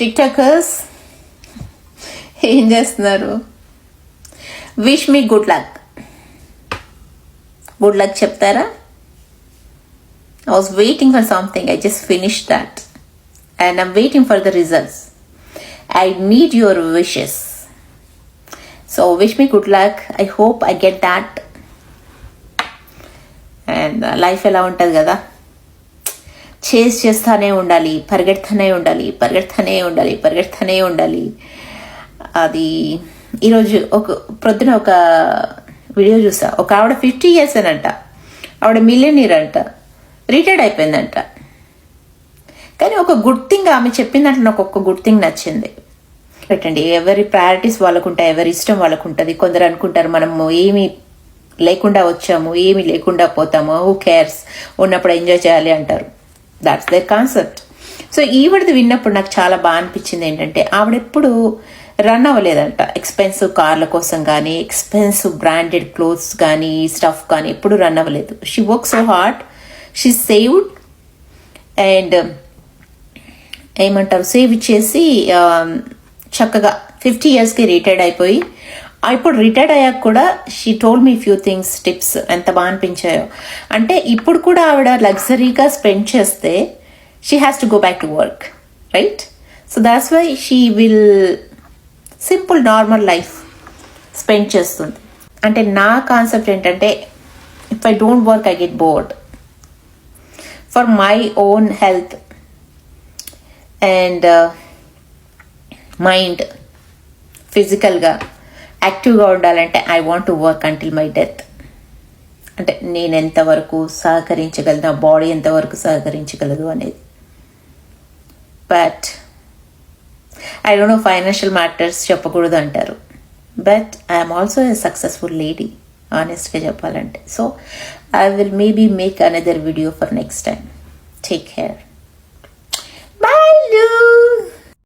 టిక్టాకర్స్ ఏం చేస్తున్నారు? Wish me good luck good luck చెప్తారా? I was waiting for something I just finish that and I'm waiting for the results I need your wishes so wish me good luck I hope I get that and life ఎలా ఉంటుంది కదా? Chase చేస్తానే ఉండాలి పరిగెడుతూనే ఉండాలి పరిగెడుతూనే ఉండాలి పరిగెడుతూనే ఉండాలి. అది ఈరోజు ఒక ప్రొద్దున ఒక వీడియో చూసా. ఒక ఆవిడ ఫిఫ్టీ ఇయర్స్ అనంట. ఆవిడ మిలియనీర్ అంట. రిటైర్డ్ అయిపోయిందంట. కానీ ఒక గుడ్ థింగ్ ఆమె చెప్పిన నాకు ఒక గుడ్ థింగ్ నచ్చింది. పెట్టండి ఎవరి ప్రయారిటీస్ వాళ్ళకు ఉంటాయి ఎవరి ఇష్టం వాళ్ళకు ఉంటుంది కొందరు అనుకుంటారు మనము ఏమి లేకుండా వచ్చాము ఏమి లేకుండా పోతాము హూ కేర్స్ ఉన్నప్పుడు ఎంజాయ్ చేయాలి అంటారు. దాట్స్ ద కాన్సెప్ట్ సో ఈవిడది విన్నప్పుడు నాకు చాలా బాగా అనిపించింది ఏంటంటే ఆవిడెప్పుడు రన్ అవ్వలేదంట. ఎక్స్పెన్సివ్ కార్ల కోసం కానీ ఎక్స్పెన్సివ్ బ్రాండెడ్ క్లోత్స్ కానీ స్టఫ్ కానీ ఎప్పుడు రన్ అవ్వలేదు. She work so hard she saved and ఏమంటారు? సేవ్ చేసి um, చక్కగా ఫిఫ్టీ ఇయర్స్కి రిటైర్డ్ అయిపోయి ఇప్పుడు రిటైర్డ్ అయ్యాక కూడా she told me few things tips ఎంత బాగా అనిపించాయో. అంటే ఇప్పుడు కూడా ఆవిడ లగ్జరీగా స్పెండ్ చేస్తే she has to go back to work right so that's why she will simple normal life spend చేస్తుంది. అంటే నా కాన్సెప్ట్ ఏంటంటే if I don't work I get bored for my own health and mind ఫిజికల్గా యాక్టివ్గా ఉండాలంటే I want to work until my death. అంటే నేను ఎంతవరకు సహకరించగలను నా బాడీ ఎంతవరకు సహకరించగలదు అనేది. But I don't know financial matters చెప్పకూడదు అంటారు but I'm also a successful lady ఆనెస్ట్గా చెప్పాలంటే. So I will maybe make another video for next time take care